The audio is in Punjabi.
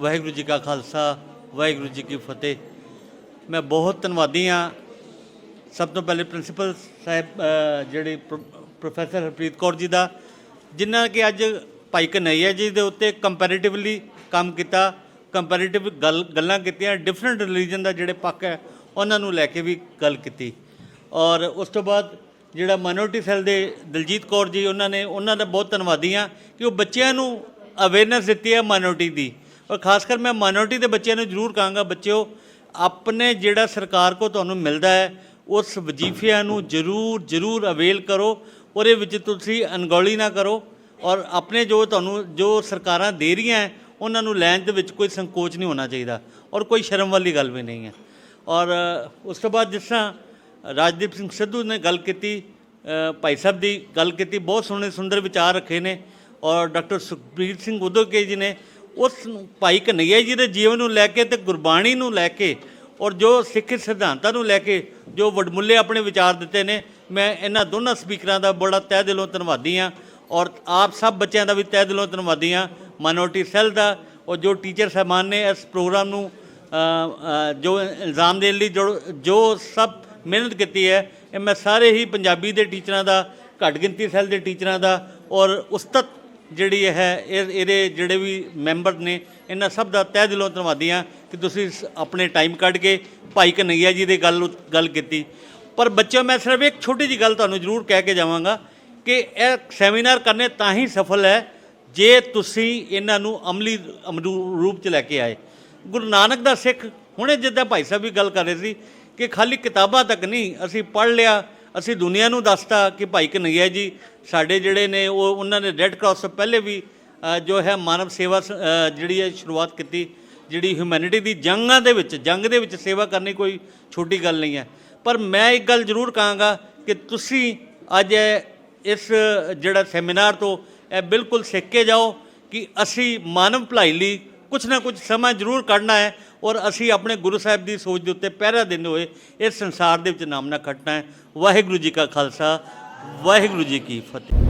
ਵਾਹਿਗੁਰੂ ਜੀ ਕਾ ਖਾਲਸਾ ਵਾਹਿਗੁਰੂ ਜੀ ਕੀ ਫਤਿਹ। ਮੈਂ ਬਹੁਤ ਧੰਨਵਾਦੀ ਹਾਂ। ਸਭ ਤੋਂ ਪਹਿਲੇ ਪ੍ਰਿੰਸੀਪਲ ਸਾਹਿਬ ਅ, ਜਿਹੜੇ ਪ੍ਰੋ- ਪ੍ਰੋਫੈਸਰ ਹਰਪ੍ਰੀਤ ਕੌਰ ਜੀ ਦਾ ਜਿਨ੍ਹਾਂ ਕਿ ਅੱਜ ਭਾਈ ਕਨਈਆ ਜੀ ਦੇ ਉੱਤੇ ਕੰਪੈਰੀਟਿਵਲੀ ਕੰਮ ਕੀਤਾ ਕੰਪੈਰੀਟਿਵ ਗੱਲ ਗੱਲਾਂ ਕੀਤੀਆਂ ਡਿਫਰੈਂਟ ਰਿਲੀਜਨ ਦਾ ਜਿਹੜੇ ਪੱਖ ਹੈ ਉਹਨਾਂ ਨੂੰ ਲੈ ਕੇ ਵੀ ਗੱਲ ਕੀਤੀ। ਔਰ ਉਸ ਤੋਂ ਬਾਅਦ ਜਿਹੜਾ ਮਾਈਨੋਰਟੀ ਸੈੱਲ ਦੇ ਦਲਜੀਤ ਕੌਰ ਜੀ ਉਹਨਾਂ ਨੇ ਉਹਨਾਂ ਦਾ ਬਹੁਤ ਧੰਨਵਾਦੀ ਹਾਂ ਕਿ ਉਹ ਬੱਚਿਆਂ ਨੂੰ ਅਵੇਅਰਨੈਸ ਦਿੱਤੀ ਹੈ ਮਾਈਨੋਰਟੀ ਦੀ। ਔਰ ਖਾਸ ਕਰ ਮੈਂ ਮਾਈਨੋਰਟੀ ਦੇ ਬੱਚਿਆਂ ਨੂੰ ਜ਼ਰੂਰ ਕਹਾਂਗਾ ਬੱਚਿਓ ਆਪਣੇ ਜਿਹੜਾ ਸਰਕਾਰ ਕੋ ਤੁਹਾਨੂੰ ਮਿਲਦਾ ਹੈ ਉਸ ਵਜ਼ੀਫਿਆਂ ਨੂੰ ਜ਼ਰੂਰ ਜ਼ਰੂਰ ਅਵੇਲ ਕਰੋ ਉਹਦੇ ਵਿੱਚ ਤੁਸੀਂ ਅਣਗੌਲੀ ਨਾ ਕਰੋ ਔਰ ਆਪਣੇ ਜੋ ਤੁਹਾਨੂੰ ਜੋ ਸਰਕਾਰਾਂ ਦੇ ਰਹੀਆਂ ਹੈ, ਉਹਨਾਂ ਨੂੰ ਲੈਣ ਦੇ ਵਿੱਚ ਕੋਈ ਸੰਕੋਚ ਨਹੀਂ ਹੋਣਾ ਚਾਹੀਦਾ ਔਰ ਕੋਈ ਸ਼ਰਮ ਵਾਲੀ ਗੱਲ ਵੀ ਨਹੀਂ ਹੈ। ਔਰ ਉਸ ਤੋਂ ਬਾਅਦ ਜਿਸ ਤਰ੍ਹਾਂ ਰਾਜਦੀਪ ਸਿੰਘ ਸਿੱਧੂ ਨੇ ਗੱਲ ਕੀਤੀ ਭਾਈ ਸਾਹਿਬ ਦੀ ਗੱਲ ਕੀਤੀ ਬਹੁਤ ਸੋਹਣੇ ਸੁੰਦਰ ਵਿਚਾਰ ਰੱਖੇ ਨੇ ਔਰ ਡਾਕਟਰ ਸੁਖਬੀਰ ਸਿੰਘ ਉਦੋਕੇ ਜੀ ਨੇ ਉਸ ਭਾਈ ਕਨਈਆ ਜੀ ਦੇ ਜੀਵਨ ਨੂੰ ਲੈ ਕੇ ਤੇ ਗੁਰਬਾਣੀ ਨੂੰ ਲੈ ਕੇ ਔਰ ਜੋ ਸਿੱਖ ਸਿਧਾਂਤਾਂ ਨੂੰ ਲੈ ਕੇ ਜੋ ਵਡਮੁੱਲੇ ਆਪਣੇ ਵਿਚਾਰ ਦਿੱਤੇ ਨੇ, ਮੈਂ ਇਹਨਾਂ ਦੋਨਾਂ ਸਪੀਕਰਾਂ ਦਾ ਬੜਾ ਤਹਿ ਦਿਲੋਂ ਧੰਨਵਾਦੀ ਹਾਂ ਔਰ ਆਪ ਸਭ ਬੱਚਿਆਂ ਦਾ ਵੀ ਤਹਿ ਦਿਲੋਂ ਧੰਨਵਾਦੀ ਹਾਂ। ਮਾਈਨੋਰਟੀ ਸੈੱਲ ਦਾ ਔਰ ਜੋ ਟੀਚਰ ਸਾਹਿਬਾਨ ਨੇ ਇਸ ਪ੍ਰੋਗਰਾਮ ਨੂੰ ਜੋ ਇਲਜ਼ਾਮ ਦੇਣ ਲਈ ਜੋ ਜੋ ਸਭ ਮਿਹਨਤ ਕੀਤੀ ਹੈ, ਇਹ ਮੈਂ ਸਾਰੇ ਹੀ ਪੰਜਾਬੀ ਦੇ ਟੀਚਰਾਂ ਦਾ, ਘੱਟ ਗਿਣਤੀ ਸੈੱਲ ਦੇ ਟੀਚਰਾਂ ਦਾ ਔਰ ਉਸਤਤ ਜਿਹੜੀ ਹੈ ਇਹ, ਇਹਦੇ ਜਿਹੜੇ ਵੀ ਮੈਂਬਰ ਨੇ, ਇਹਨਾਂ ਸਭ ਦਾ ਤਹਿ ਦਿਲੋਂ ਧੰਨਵਾਦੀ ਹਾਂ ਕਿ ਤੁਸੀਂ ਸ- ਆਪਣੇ ਟਾਈਮ ਕੱਢ ਕੇ ਭਾਈ ਕਨਈਆ ਜੀ ਦੀ ਗੱਲ ਉਤ- ਗੱਲ ਕੀਤੀ। ਪਰ ਬੱਚਿਓ, ਮੈਂ ਸਿਰਫ ਇੱਕ ਛੋਟੀ ਜੀ ਗੱਲ ਤੁਹਾਨੂੰ ਜ਼ਰੂਰ ਕਹਿ ਕੇ ਜਾਵਾਂਗਾ ਕਿ ਇਹ ਸੈਮੀਨਾਰ ਕਰਨੇ ਤਾਂ ਹੀ ਸਫਲ ਹੈ ਜੇ ਤੁਸੀਂ ਇਹਨਾਂ ਨੂੰ ਅਮਲੀ ਅਮਰੂ, ਰੂਪ ਚ ਲੈ ਕੇ ਆਏ। ਗੁਰੂ ਨਾਨਕ ਦਾ ਸਿੱਖ, ਹੁਣੇ ਜਿੱਦਾਂ ਭਾਈ ਸਾਹਿਬ ਵੀ ਗੱਲ ਕਰ ਰਹੇ ਸੀ ਕਿ ਖਾਲੀ ਕਿਤਾਬਾਂ ਤੱਕ ਨਹੀਂ, ਅਸੀਂ ਪੜ੍ਹ ਲਿਆ ਅਸੀਂ ਦੁਨੀਆ ਨੂੰ ਦੱਸਤਾ ਕਿ ਭਾਈ ਕਨਈਆ ਜੀ, ਸਾਡੇ ਜਿਹੜੇ ਨੇ, ਉਹ ਉਹਨਾਂ ਨੇ ਰੈੱਡ ਕਰਾਸ ਤੋਂ ਪਹਿਲੇ ਵੀ ਜੋ ਹੈ ਮਾਨਵ ਸੇਵਾ ਜਿਹੜੀ ਹੈ ਸ਼ੁਰੂਆਤ ਕੀਤੀ, ਜਿਹੜੀ ਹਿਊਮੈਨਿਟੀ ਦੀ ਜੰਗਾਂ ਦੇ ਵਿੱਚ, ਜੰਗ ਦੇ ਵਿੱਚ ਸੇਵਾ ਕਰਨੀ ਕੋਈ ਛੋਟੀ ਗੱਲ ਨਹੀਂ ਹੈ। ਪਰ ਮੈਂ ਇੱਕ ਗੱਲ ਜ਼ਰੂਰ ਕਹਾਂਗਾ ਕਿ ਤੁਸੀਂ ਅੱਜ ਇਸ, ਜਿਹੜਾ ਸੈਮੀਨਾਰ ਤੋਂ ਇਹ ਬਿਲਕੁਲ ਸਿੱਖ ਕੇ ਜਾਓ ਕਿ ਅਸੀਂ ਮਾਨਵ ਭਲਾਈ ਲਈ ਕੁਝ ਨਾ ਕੁਝ ਸਮਾਂ ਜ਼ਰੂਰ ਕੱਢਣਾ ਹੈ। ਔਰ ਅਸੀਂ ਆਪਣੇ ਗੁਰੂ ਸਾਹਿਬ ਦੀ ਸੋਚ ਦੇ ਉੱਤੇ ਪਹਿਰਾ ਦਿੰਦੇ ਹੋਏ ਇਸ ਸੰਸਾਰ ਦੇ ਵਿੱਚ ਨਾਮ ਨਾ ਖੱਟਣਾ ਹੈ। ਵਾਹਿਗੁਰੂ ਜੀ ਕਾ ਖਾਲਸਾ, ਵਾਹਿਗੁਰੂ ਜੀ ਕੀ ਫਤਿਹ।